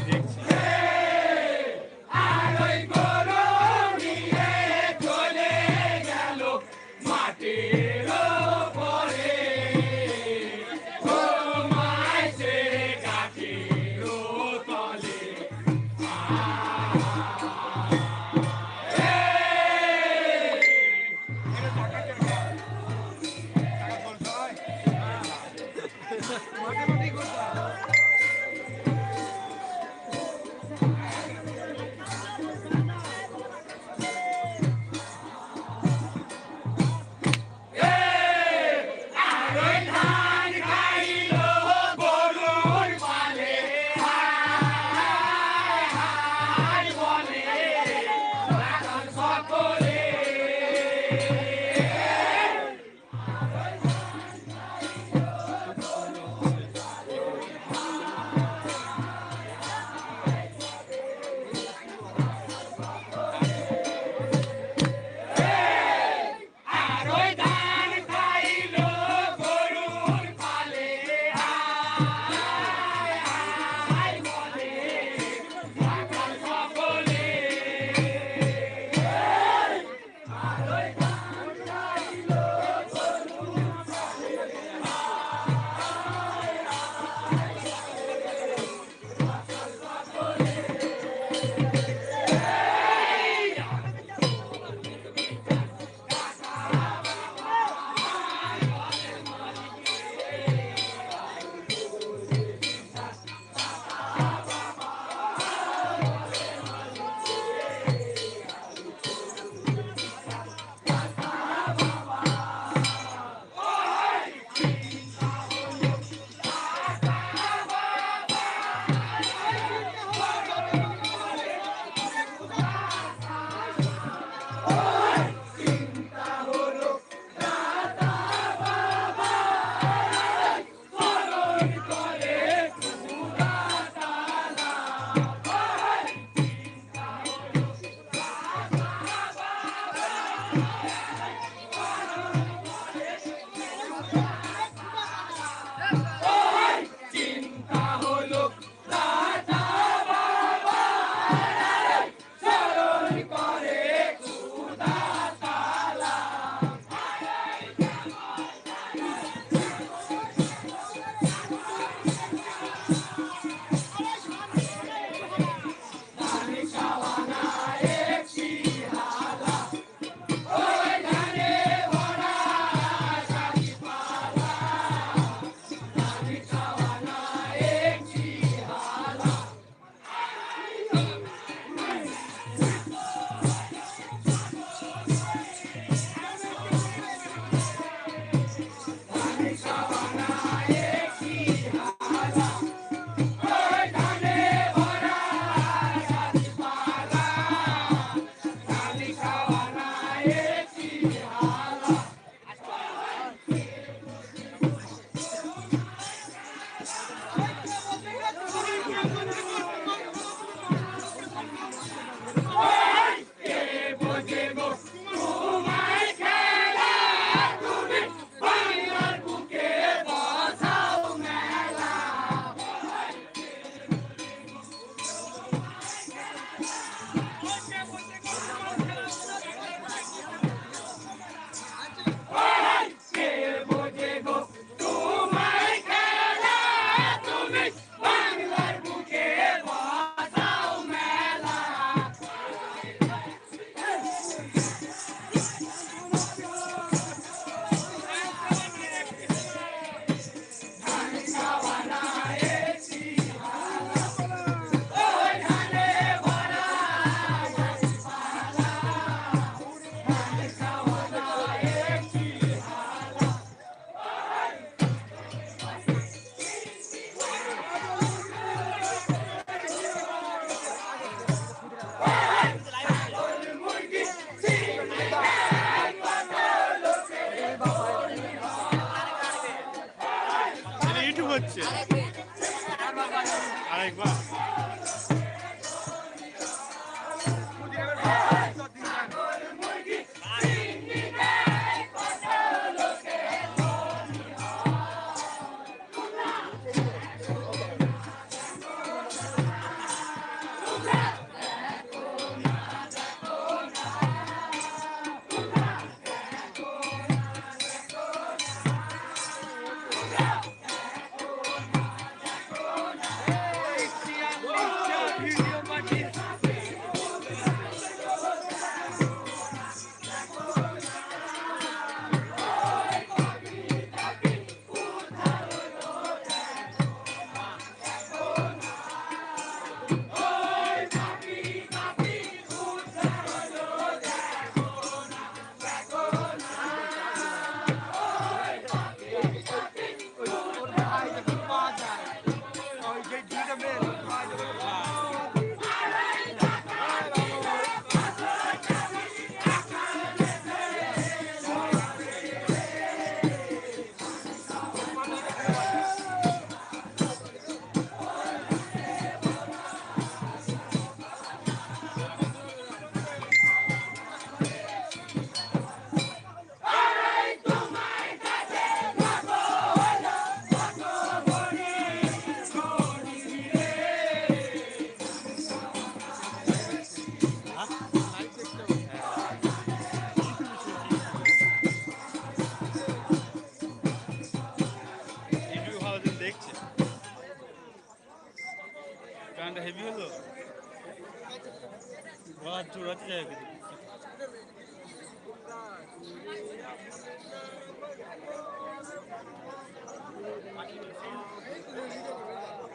Live ছেড়েছি দেখছি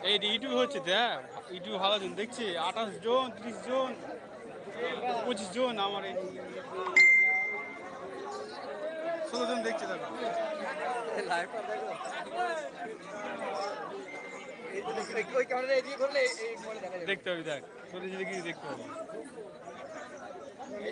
এই ইউটিউব হচ্ছে, দেখ, ইউটিউব ভালো জন, দেখছি, আঠাশ জন, ত্রিশ জন, পঁচিশ জন আমার এই ষোলো জন দেখছে, দেখো। দেখতে হবে দেখ তোর যদি কিছু দেখতে হবে এই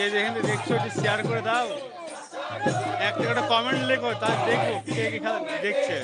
যে যেখানে দেখছ এটি শেয়ার করে দাও। একটা কমেন্ট লেখো তার দেখো কে কি দেখছে।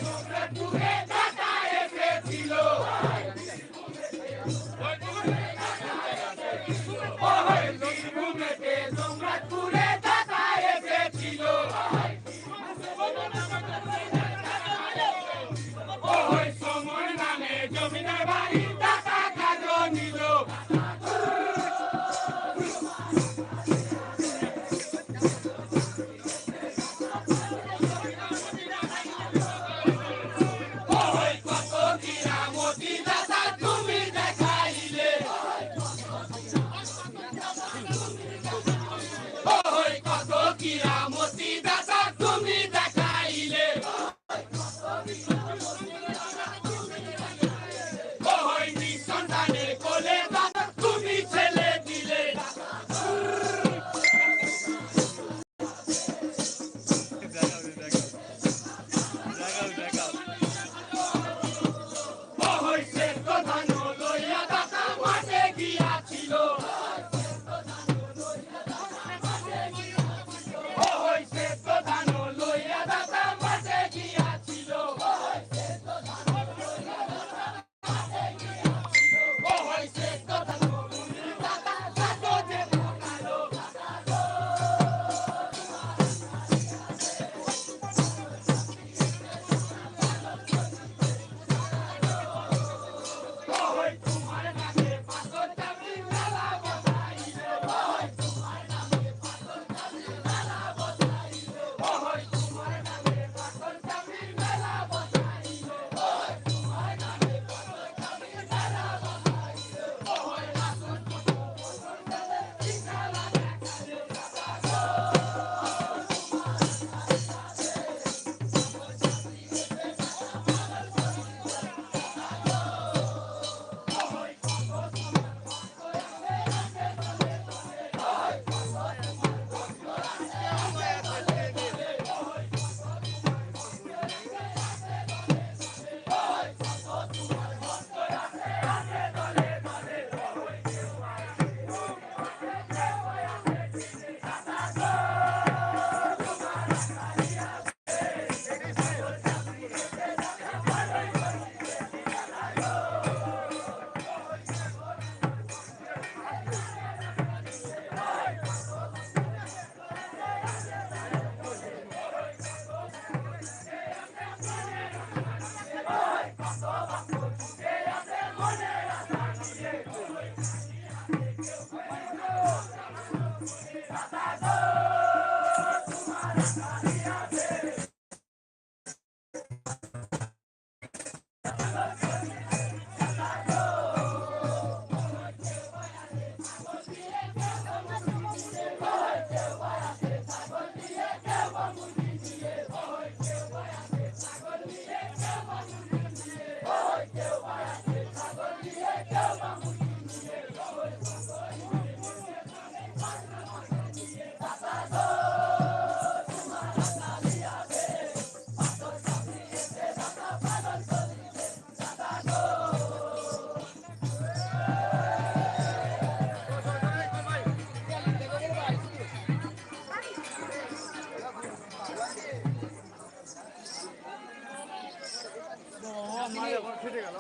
ফেটে গেল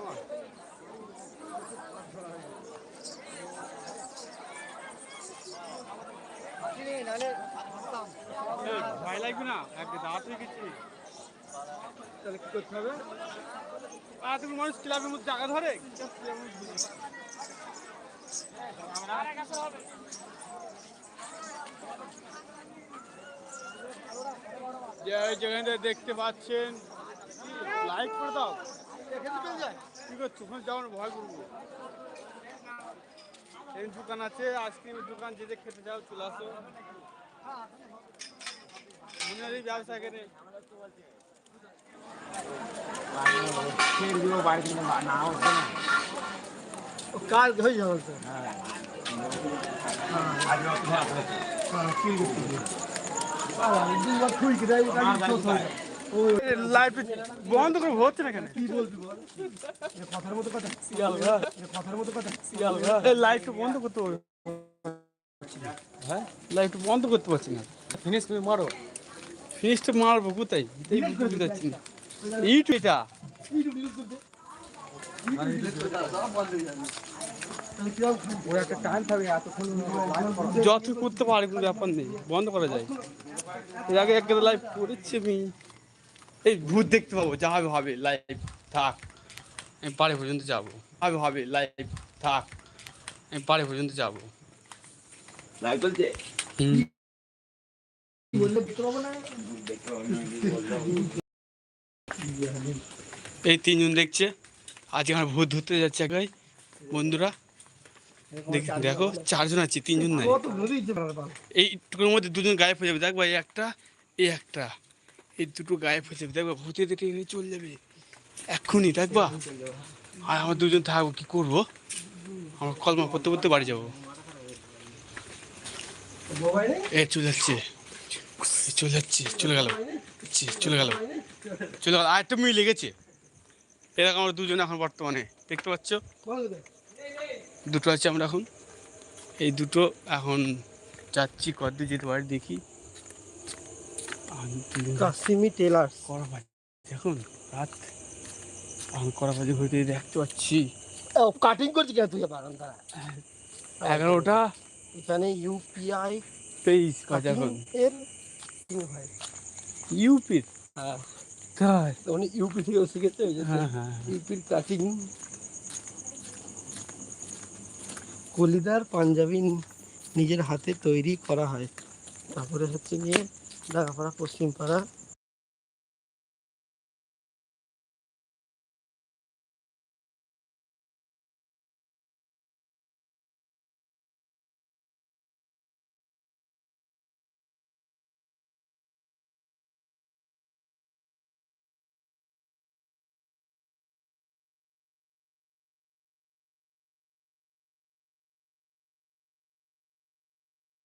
ভয় লাগবে না? একদিন দাঁত গেছি। তাহলে কি করতে হবে? এতগুলো মানুষ ক্লাবের মধ্যে জায়গা ধরে? যেখানে দেখতে পাচ্ছেন লাইক করে দাও। কি করছ ওখানে যাও না ভয় করব। এই দোকান আছে আইসক্রিমের দোকান যে যে খেতে চাও চলে আসো। মুনারি ব্যবসা করে কাজ হয়ে যাবে। লাইফ বন্ধ করে হচ্ছে না কেন? কি বলবি বল কথার মতো কথা শিয়াল গা এ কথার মতো কথা শিয়াল গা এই বন্ধ করতে হবে। হ্যাঁ বন্ধ করতে পারছি না। ফিনিশ তুমি মারো। ফিনিশটা মারবো কোথায়? এই বুঝতে পারছি না। এটা। যত করতে পারি কোনো ব্যাপার নেই বন্ধ করা যায়। এর আগে একটা লাইভ করেছি আমি। এই ভূত দেখতে পাবো যা হবে হবে লাইভ থাক। আমি পাড়ে পর্যন্ত যাব। হবে হবে লাইভ থাক। আমি পাড়ে পর্যন্ত যাব। লাইভ চলছে এই তিনজন দেখছে। আজকে আমার ভূত ধরতে যাচ্ছে একাই। বন্ধুরা দেখ- দেখো চারজন আছে তিনজন নাই। এই টুকুর মধ্যে দুজন গায়েব হয়ে যাবে। দেখবা এই একটা এই একটা। এই দুটো হয়ে যাবে দেখবা ভূতে দেখে এখানে চলে যাবে। এক্ষুনি দেখবা আর আমার দুজন থাকব কি করব? আমার কলমা করতে করতে বাড়ি যাব। এ চলে যাচ্ছে। চলে যাচ্ছে চলে গেল। চলে গেল। চলে গেল। আর একটা মিলে গেছে এরকম আমরা দুজন এখন বর্তমানে। দেখতে পাচ্ছ? দুটো আছে আমরা এখন। এই দুটো এখন যাচ্ছি কদ্দূর যেতে পারি দেখি। কাসিমি টেলার্স। কড়া বাজে এখন রাত কড়া বাজে হইতে দেখতে পাচ্ছি। ও কাটিং করছি কেন তুই বাগান তারা এগারোটা। এখানে ইউপিআই তেইশ বাজে এখন এর হয়। ইউপির হ্যাঁ। তাই? উনি ইউপি থেকেও শিখেছে ওই হ্যাঁ হ্যাঁ ইউপির কাটিং কলিদার পাঞ্জাবি নিজের হাতে তৈরি করা হয়। তারপরে হচ্ছে গিয়ে Dá, pra assim, lá por cima, parar.